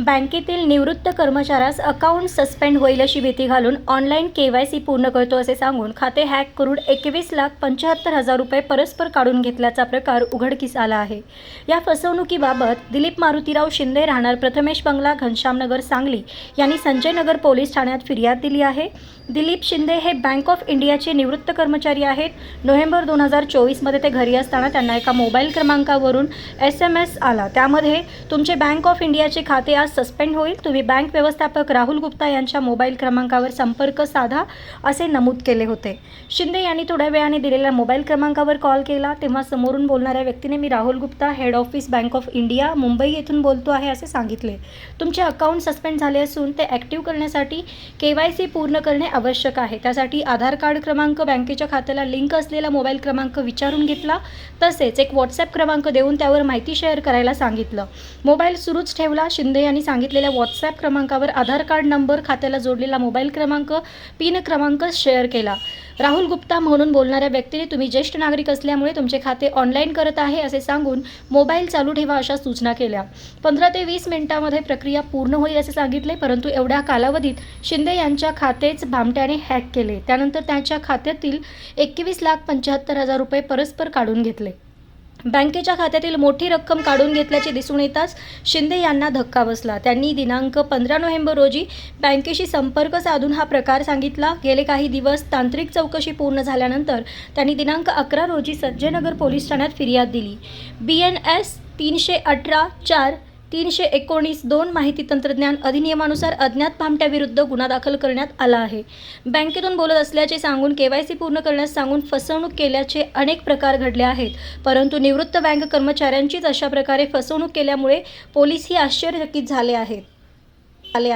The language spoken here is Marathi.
बँकेतील निवृत्त कर्मचाऱ्यास अकाउंट सस्पेंड होईल अशी भीती घालून ऑनलाईन के वाय सी पूर्ण करतो असे सांगून खाते हॅक करून एकवीस लाख पंच्याहत्तर हजार रुपये परस्पर काढून घेतल्याचा प्रकार उघडकीस आला आहे. या फसवणुकीबाबत दिलीप मारुतीराव शिंदे राहणार प्रथमेश बंगला घनश्यामनगर सांगली यांनी संजय नगर पोलीस ठाण्यात फिर्याद दिली आहे. दिलीप शिंदे हे बँक ऑफ इंडियाचे निवृत्त कर्मचारी आहेत. नोव्हेंबर दोन हजार चोवीसमध्ये ते घरी असताना त्यांना एका मोबाईल क्रमांकावरून एस एम एस आला. त्यामध्ये तुमचे बँक ऑफ इंडियाचे खाते आज सस्पेंड होईल. तुम्ही बँक व्यवस्थापक राहुल गुप्ता यांच्या मोबाईल क्रमांकावर संपर्क साधा असे नमूद केले होते. शिंदे यांनी थोड्या वेळाने दिलेल्या मोबाईल क्रमांकावर कॉल केला. तेव्हा समोरून बोलणाऱ्या व्यक्तीने मी Rahul Gupta head office Bank of India Mumbai येथून बोलतो आहे असे सांगितले. तुमचे अकाउंट सस्पेंड झाले असून ते ॲक्टिव्ह करण्यासाठी के वाय सी पूर्ण करणे आवश्यक आहे. त्यासाठी आधार कार्ड क्रमांक बँकेच्या खात्याला लिंक असलेला मोबाईल क्रमांक विचारून घेतला. तसेच एक व्हॉट्सॲप क्रमांक देऊन त्यावर माहिती शेअर करायला सांगितलं. मोबाईल सुरूच ठेवला. शिंदे यांनी सांगितलेल्या व्हॉट्सॲप क्रमांकावर आधार कार्ड नंबर खात्याला जोडलेला मोबाईल क्रमांक पिन क्रमांक शेअर केला. राहुल गुप्ता म्हणून बोलणाऱ्या व्यक्तीने तुम्ही ज्येष्ठ नागरिक असल्यामुळे तुमचे खाते ऑनलाईन करत आहे असे सांगून मोबाईल चालू ठेवा अशा सूचना केल्या. पंधरा ते वीस मिनिटामध्ये प्रक्रिया पूर्ण होईल असे सांगितले परंतु एवढ्या कालावधीत शिंदे यांच्या खातेच भामट्याने हॅक केले. त्यानंतर त्यांच्या खात्यातील एकवीस लाख पंच्याहत्तर हजार रुपये परस्पर काढून घेतले. बँकेच्या खात्यातील मोठी रक्कम काढून घेतल्याचे दिसून येताच शिंदे यांना धक्का बसला. त्यांनी दिनांक पंधरा नोव्हेंबर रोजी बँकेशी संपर्क साधून हा प्रकार सांगितला. गेले काही दिवस तांत्रिक चौकशी पूर्ण झाल्यानंतर त्यांनी दिनांक अकरा रोजी सज्जयनगर पोलीस ठाण्यात फिर्याद दिली. बी एन एस तीनशे अठरा चार तीनशे एकोणीस दोन माहिती तंत्रज्ञान अधिनियमानुसार अज्ञात भामट्याविरुद्ध गुन्हा दाखल करण्यात आला आहे. बँकेतून बोलत असल्याचे सांगून के वाय सी पूर्ण करण्यास सांगून फसवणूक केल्याचे अनेक प्रकार घडले आहेत. परंतु निवृत्त बँक कर्मचाऱ्यांचीच अशा प्रकारे फसवणूक केल्यामुळे पोलीसही आश्चर्यचकित झाले आहेत. आले